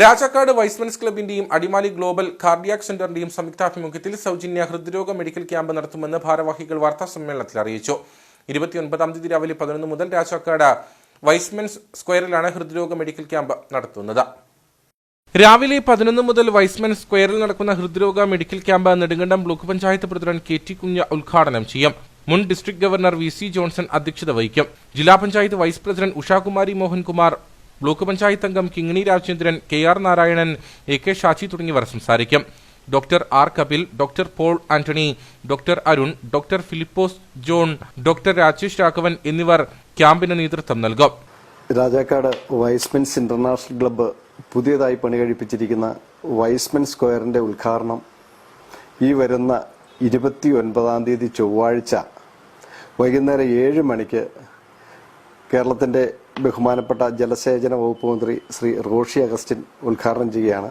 Rajakkad Y's Men's ക്ലബിന്റെയും Adimali global cardiac സെന്ററിന്റെയും സംയുക്താഭിമുഖ്യത്തിൽ സൗജന്യ ഹൃദ്രോഗ മെഡിക്കൽ ക്യാമ്പ് നടത്തുമെന്ന് ഭാരവാഹികൾ വാർത്താ സമ്മേളനത്തിൽ അറിയിച്ചു. ഇരുപത്തിയൊൻപതാം തീയതി രാവിലെ പതിനൊന്ന് മുതൽ രാജാക്കാട് വൈസ്മെൻസ് സ്ക്വയറിലാണ് ഹൃദ്രോഗ മെഡിക്കൽ ക്യാമ്പ് നടത്തുന്നത്. രാവിലെ പതിനൊന്ന് മുതൽ വൈസ്മെൻ സ്ക്വയറിൽ നടക്കുന്ന ഹൃദ്രോഗ medical camp Nedumkandam block panchayat president K T കുഞ്ഞ ഉദ്ഘാടനം ചെയ്യും. മുൻ district governor V C Johnson അധ്യക്ഷത വഹിക്കും. ജില്ലാ panchayat vice president Ushakumari Mohankumar block panchayat അംഗം Kingini Rajendran K R Narayanan A K Shaji തുടങ്ങിയവർ സംസാരിക്കും. Doctor R Kapil doctor Paul Antony doctor Arun doctor Philipose John doctor Rajesh Raghavan എന്നിവർ ക്യാമ്പിന് നേതൃത്വം നൽകും. രാജാക്കാട് വൈസ്മെൻസ് ഇന്റർനാഷണൽ ക്ലബ്ബ് പുതിയതായി പണി കഴിപ്പിച്ചിരിക്കുന്ന wise men സ്ക്വയറിന്റെ ഉദ്ഘാടനം ഈ വരുന്ന ഇരുപത്തി ഒൻപതാം തീയതി ചൊവ്വാഴ്ച വൈകുന്നേരം ഏഴ് മണിക്ക് കേരളത്തിന്റെ ബഹുമാനപ്പെട്ട ജലസേചന വകുപ്പ് മന്ത്രി ശ്രീ റോഷി അഗസ്റ്റിൻ ഉദ്ഘാടനം ചെയ്യുകയാണ്.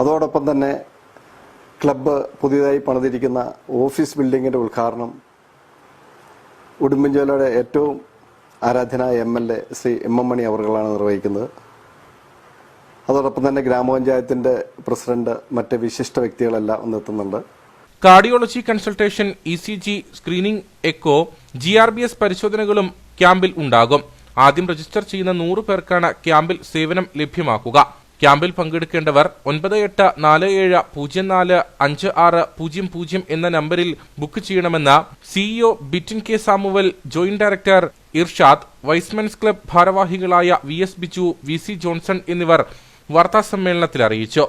അതോടൊപ്പം തന്നെ ക്ലബ്ബ് പുതിയതായി പണിതിരിക്കുന്ന ഓഫീസ് ബിൽഡിങ്ങിന്റെ ഉദ്ഘാടനം ഉടുമ്പൻചോലയുടെ ഏറ്റവും ആരാധനായ M L A Shri M M Mani അവർകളാണ് നിർവഹിക്കുന്നത്. അതോടൊപ്പം തന്നെ ഗ്രാമപഞ്ചായത്തിന്റെ പ്രസിഡന്റ് മറ്റ് വിശിഷ്ട വ്യക്തികളെല്ലാം ഒന്നെത്തുന്നുണ്ട് cardiology consultation E C G screening echo G R B S പരിശോധനകളും ക്യാമ്പിൽ ഉണ്ടാകും. ആദ്യം രജിസ്റ്റർ ചെയ്യുന്ന നൂറ് പേർക്കാണ് ക്യാമ്പിൽ സേവനം ലഭ്യമാക്കുക. ക്യാമ്പിൽ പങ്കെടുക്കേണ്ടവർ ഒൻപത് എട്ട് നാല് ഏഴ് പൂജ്യം നാല് അഞ്ച് ആറ് പൂജ്യം പൂജ്യം എന്ന നമ്പറിൽ ബുക്ക് ചെയ്യണമെന്ന് CEO Bitin K Samuel joint director Irshad Y's Men's club ഭാരവാഹികളായ V S Biju V C Johnson എന്നിവർ വാർത്താസമ്മേളനത്തിൽ അറിയിച്ചു.